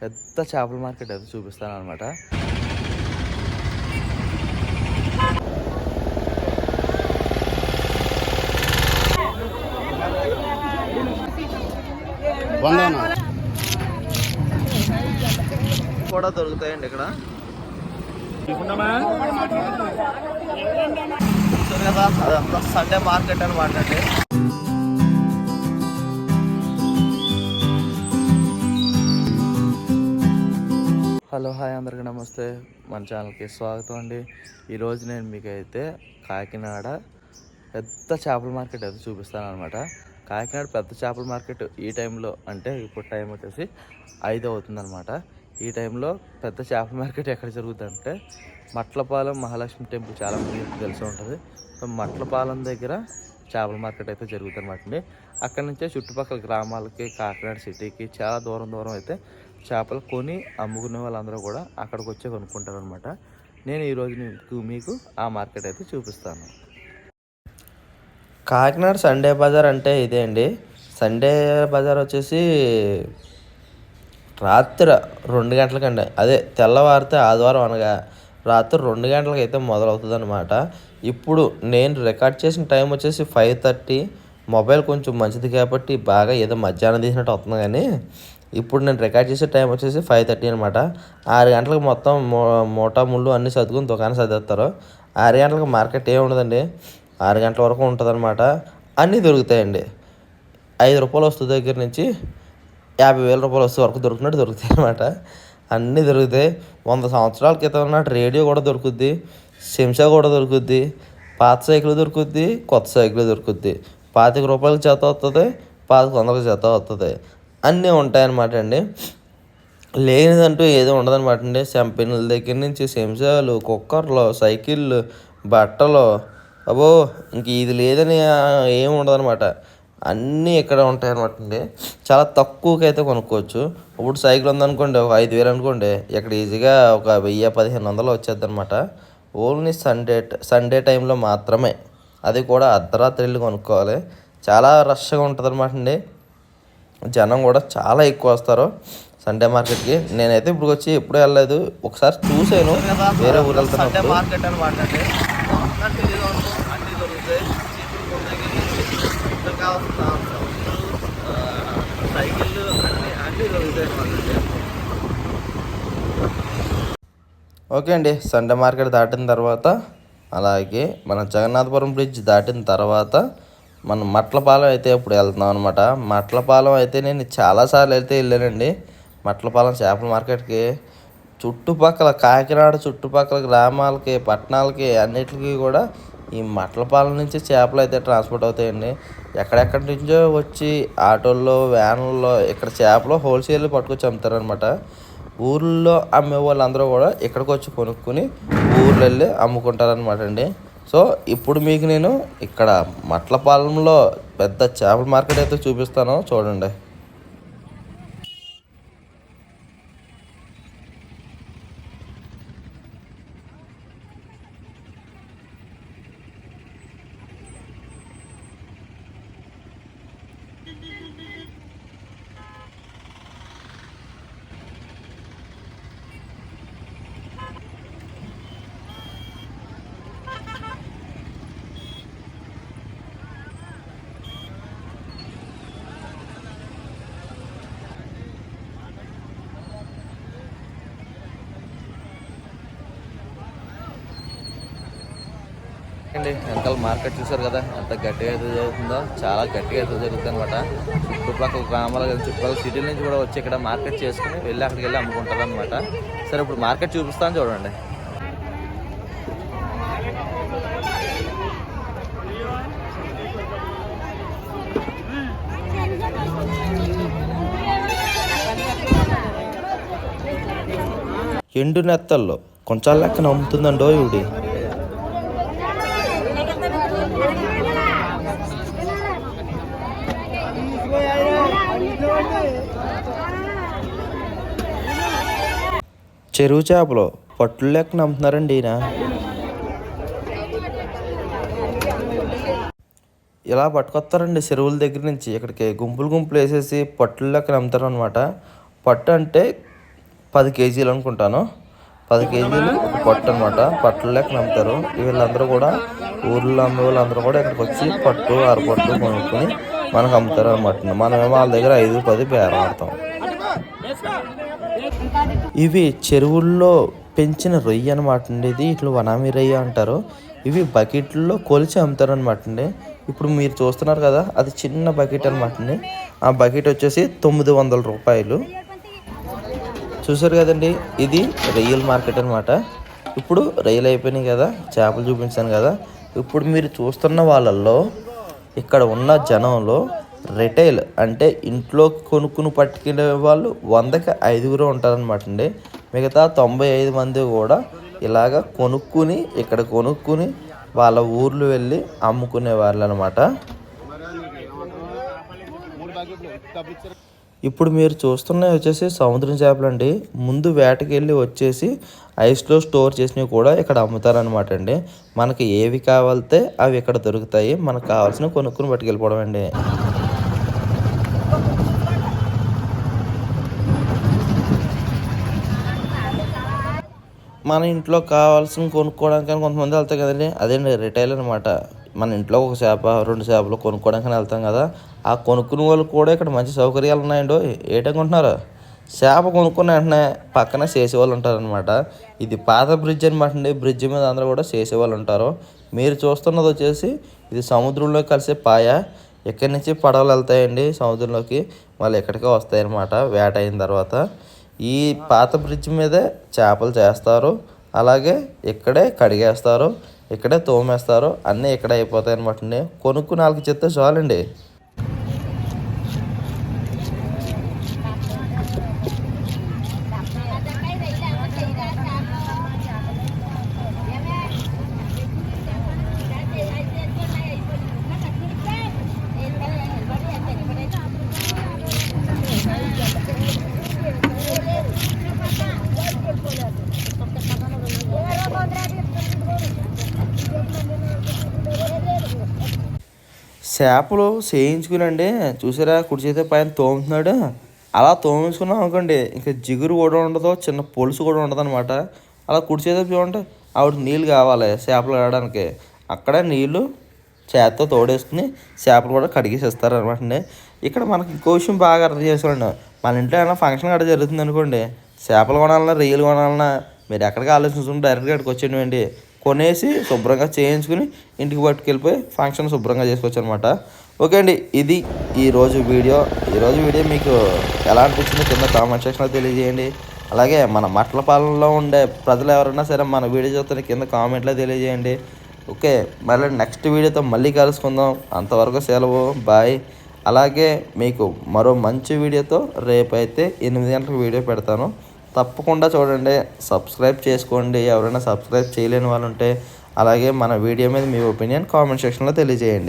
పెద్ద చేపల మార్కెట్ అయితే చూపిస్తాను అనమాట కూడా దొరుకుతాయండి ఇక్కడ. చూసారు కదా అదంతా సండే మార్కెట్ అనమాట అండి హలో హాయ్ అందరికీ నమస్తే. మన ఛానల్కి స్వాగతం అండి. ఈరోజు నేను మీకు అయితే కాకినాడ పెద్ద చేపల మార్కెట్ అయితే చూపిస్తాను అనమాట కాకినాడ పెద్ద చేపల మార్కెట్ ఈ టైంలో అంటే ఇప్పుడు టైం వచ్చేసి ఐదు అవుతుందన్నమాట. ఈ టైంలో పెద్ద చేపల మార్కెట్ ఎక్కడ జరుగుతుందంటే మట్లపాలెం మహాలక్ష్మి టెంపుల్ చాలా మందికి తెలిసి ఉంటుంది. సో మట్లపాలెం దగ్గర చేపల మార్కెట్ అయితే జరుగుతుంది అనమాట అండి. అక్కడ నుంచే చుట్టుపక్కల గ్రామాలకి కాకినాడ సిటీకి చాలా దూరం దూరం అయితే చేపలు కొని అమ్ముకునే వాళ్ళందరూ కూడా అక్కడికి వచ్చే కొనుక్కుంటారు అనమాట నేను ఈరోజు మీకు మీకు ఆ మార్కెట్ అయితే చూపిస్తాను. కాకినాడ సండే బజార్ అంటే ఇదే అండి. సండే బజార్ వచ్చేసి రాత్రి రెండు గంటలకండి. అదే తెల్లవారితే ఆదివారం అనగా రాత్రి రెండు గంటలకు అయితే మొదలవుతుంది అనమాట ఇప్పుడు నేను రికార్డ్ చేసిన టైం వచ్చేసి ఫైవ్ థర్టీ. మొబైల్ కొంచెం మంచిది కాబట్టి బాగా ఏదో మధ్యాహ్నం తీసినట్టు వస్తుంది కానీ ఇప్పుడు నేను రికార్డ్ చేసే టైం వచ్చేసి ఫైవ్ థర్టీ అనమాట ఆరు గంటలకు మొత్తం మూ మూటా ముళ్ళు అన్నీ చదువుకుని దుకాణం సర్దేస్తారు. ఆరు గంటలకు మార్కెట్ ఏమి ఉండదండి. ఆరు గంటల వరకు ఉంటుంది అనమాట అన్నీ దొరుకుతాయండి. ఐదు రూపాయలు వస్తుంది దగ్గర నుంచి యాభై వేల రూపాయలు వస్తే వరకు దొరికినట్టు దొరుకుతాయి అనమాట అన్నీ దొరుకుతాయి. వంద సంవత్సరాల క్రితం ఉన్నట్టు రేడియో కూడా దొరుకుద్ది శంషా కూడా దొరుకుద్ది పాత సైకిల్ దొరుకుద్ది కొత్త సైకిల్ దొరుకుద్ది. పాతిక రూపాయలకి చేత వస్తుంది పాతిక వందలకి చేత వస్తుంది అన్నీ ఉంటాయన్నమాట అండి. లేనిదంటూ ఏదో ఉండదన్నమాట అండి. సెంపెన్ల దగ్గర నుంచి సెంసాలు కుక్కర్లు సైకిళ్ళు బట్టలు అబ్బో ఇంక ఇది లేదని ఏమి ఉండదన్నమాట. అన్నీ ఇక్కడ ఉంటాయి అనమాట అండి. చాలా తక్కువకి అయితే కొనుక్కోవచ్చు. ఇప్పుడు సైకిల్ ఉందనుకోండి ఒక ఐదు వేలు అనుకోండి ఇక్కడ ఈజీగా ఒక వెయ్యి పదిహేను వందలు వచ్చేది అనమాట ఓన్లీ సండే సండే టైంలో మాత్రమే. అది కూడా అర్ధరాత్రి వెళ్ళి కొనుక్కోవాలి. చాలా రష్గా ఉంటుంది అనమాట అండి. జనం కూడా చాలా ఎక్కువ వస్తారు సండే మార్కెట్కి నేనైతే ఇప్పుడు వచ్చి ఎప్పుడు వెళ్ళలేదు. ఒకసారి చూసాను వేరే ఊరు మార్కెట్ అనమాట అండి. ఓకే అండి. సండే మార్కెట్ దాటిన తర్వాత అలాగే మన జగన్నాథపురం బ్రిడ్జ్ దాటిన తర్వాత మనం మట్లపాలెం అయితే ఇప్పుడు వెళ్తున్నాం అనమాట మట్లపాలెం అయితే నేను చాలాసార్లు అయితే వెళ్ళానండి. మట్లపాలెం చేపల మార్కెట్కి చుట్టుపక్కల కాకినాడ చుట్టుపక్కల గ్రామాలకి పట్టణాలకి అన్నిటికీ కూడా ఈ మట్లపాలెం నుంచి చేపలు అయితే ట్రాన్స్పోర్ట్ అవుతాయండి. ఎక్కడెక్కడి నుంచో వచ్చి ఆటోల్లో వ్యాన్లలో ఇక్కడ చేపలు హోల్సేల్ పట్టుకొచ్చి అమ్ముతారనమాట ఊర్లో అమ్మే వాళ్ళందరూ కూడా ఇక్కడికి వచ్చి కొనుక్కొని ఊర్లో వెళ్ళి అమ్ముకుంటారనమాట అండి. సో ఇప్పుడు మీకు నేను ఇక్కడ మట్లపాలెంలో పెద్ద చేపల మార్కెట్ అయితే చూపిస్తాను. చూడండి. చూడండి వెనకాల మార్కెట్ చూసారు కదా ఎంత గట్టిగా అయితే జరుగుతుందో చాలా గట్టిగా అయితే జరుగుతుంది అనమాట చుట్టుపక్కల గ్రామాల చుట్టుపక్కల సిటీల నుంచి కూడా వచ్చి ఇక్కడ మార్కెట్ చేసుకుని వెళ్ళి అక్కడికి వెళ్ళి అమ్ముకుంటారు అనమాట సరే ఇప్పుడు మార్కెట్ చూపిస్తాను చూడండి. ఎండు నెత్తల్లో కొంచెం లెక్కన అమ్ముతుందండో ఇవిడి. చెరువు చేపలు పట్టులు లెక్క నమ్ముతున్నారండి ఈయన. ఇలా పట్టుకొస్తారండి చెరువుల దగ్గర నుంచి. ఇక్కడికి గుంపులు గుంపులు వేసేసి పట్టులు లెక్క నమ్ముతారు అనమాట పట్టు అంటే పది కేజీలు అనుకుంటాను. పది కేజీలు ఒక పట్టు అనమాట పట్టులు లెక్క అమ్ముతారు వీళ్ళందరూ కూడా ఊర్లో అమ్మే వాళ్ళందరూ కూడా ఇక్కడికి వచ్చి పట్టు అరపట్టు కొనుక్కొని మనకు అమ్ముతారు అనమాట మనమేమో వాళ్ళ దగ్గర ఐదు పది బేరం ఆడతాం ఇవి చెరువుల్లో పెంచిన రొయ్య అనమాట అండి ఇది. ఇట్లా వనామి రొయ్య అంటారు. ఇవి బకెట్లో కొలిచి అమ్ముతారు అనమాట అండి. ఇప్పుడు మీరు చూస్తున్నారు కదా అది చిన్న బకెట్ అనమాట అండి. ఆ బకెట్ వచ్చేసి తొమ్మిది వందల రూపాయలు. చూసారు కదండి ఇది రొయ్యల మార్కెట్ అనమాట ఇప్పుడు రొయ్యలు అయిపోయినాయి కదా చేపలు చూపించాను కదా. ఇప్పుడు మీరు చూస్తున్న వాళ్ళల్లో ఇక్కడ ఉన్న జనంలో రిటైల్ అంటే ఇంట్లో కొనుక్కుని పట్టుకునే వాళ్ళు వందకి ఐదుగురు ఉంటారనమాట అండి. మిగతా తొంభై ఐదు మంది కూడా ఇలాగ కొనుక్కుని ఇక్కడ కొనుక్కుని వాళ్ళ ఊర్లు వెళ్ళి అమ్ముకునే వాళ్ళు అనమాట ఇప్పుడు మీరు చూస్తున్నవి వచ్చేసి సముద్రం చేపలు అండి ముందు వేటకి వెళ్ళి వచ్చేసి ఐస్లో స్టోర్ చేసినవి కూడా ఇక్కడ అమ్ముతారనమాట అండి. మనకి ఏవి కావాలితే అవి ఇక్కడ దొరుకుతాయి. మనకు కావాల్సినవి కొనుక్కుని పట్టుకెళ్ళిపోవడం అండి మన ఇంట్లో కావాల్సిన కొనుక్కోవడానికి కొంతమంది వెళ్తాయి కదండి. అదేండి రిటైల్ అనమాట మన ఇంట్లో ఒక చేప రెండు చేపలు కొనుక్కోవడానికి వెళ్తాం కదా. ఆ కొనుక్కునే వాళ్ళు కూడా ఇక్కడ మంచి సౌకర్యాలు ఉన్నాయండి ఏటనుకుంటున్నారు చేప కొనుక్కున్న వెంటనే పక్కన చేసేవాళ్ళు ఉంటారనమాట ఇది పాత బ్రిడ్జ్ అనమాట అండి బ్రిడ్జ్ మీద అందరూ కూడా చేసేవాళ్ళు ఉంటారు. మీరు చూస్తున్నది వచ్చేసి ఇది సముద్రంలో కలిసే పాయ. ఇక్కడి నుంచి పడవలు వెళ్తాయండి సముద్రంలోకి? మళ్ళీ ఎక్కడికే వస్తాయన్నమాట. వేట అయిన తర్వాత. ఈ పాత బ్రిడ్జ్ మీదే చేపలు చేస్తారు. అలాగే ఇక్కడే కడిగేస్తారు. ఇక్కడే తోమేస్తారు అన్నీ ఇక్కడే అయిపోతాయి అనమాట అండి. కొనుక్కుని వాళ్ళకి చెప్తే చాలండి. చేపలు చేయించుకునండి. చూసారా కుడి చేతి పైన తోముతున్నాడు. అలా తోమేసుకున్నాం అనుకోండి ఇంకా జిగురు కూడా ఉండదు చిన్న పొలుసు కూడా ఉండదు అనమాట అలా కుడి చేతి చూడండి ఆవిడ నీళ్ళు కావాలి చేపలు ఆడడానికి అక్కడే నీళ్ళు చేత్తో తోడేసుకుని చేపలు కూడా కడిగేసేస్తారు అనమాట అండి ఇక్కడ మనకి ఇంకో విషయం బాగా అర్థం చేసుకోండి మన ఇంట్లో ఏమైనా ఫంక్షన్ కట్ట జరుగుతుంది అనుకోండి చేపలు కొనాలన్నా రొయ్యలు కొనాలన్నా మీరు ఎక్కడికి ఆలోచించుకుంటే డైరెక్ట్గా ఇక్కడికి వచ్చేయండి. కొనేసి శుభ్రంగా చేయించుకుని ఇంటికి పట్టుకెళ్ళిపోయి ఫంక్షన్ శుభ్రంగా చేసుకోవచ్చు అనమాట ఓకే అండి ఇది ఈరోజు వీడియో. ఈరోజు వీడియో మీకు ఎలా అనిపించిందో కింద కామెంట్ సెక్షన్లో తెలియజేయండి. అలాగే మన మట్ల పాలనలో ఉండే ప్రజలు ఎవరైనా సరే మన వీడియో చూస్తే కింద కామెంట్లో తెలియజేయండి. ఓకే మళ్ళీ నెక్స్ట్ వీడియోతో మళ్ళీ కలుసుకుందాం. అంతవరకు సెలవు బాయ్. అలాగే మీకు మరో మంచి వీడియోతో రేపైతే ఎనిమిది గంటలకు వీడియో పెడతాను. తప్పకుండా చూడండి సబ్స్క్రైబ్ చేసుకోండి. ఎవరైనా సబ్స్క్రైబ్ చేయలేని వాళ్ళు ఉంటే అలాగే మన వీడియో మీద మీ ఒపీనియన్ కామెంట్ సెక్షన్లో తెలియజేయండి.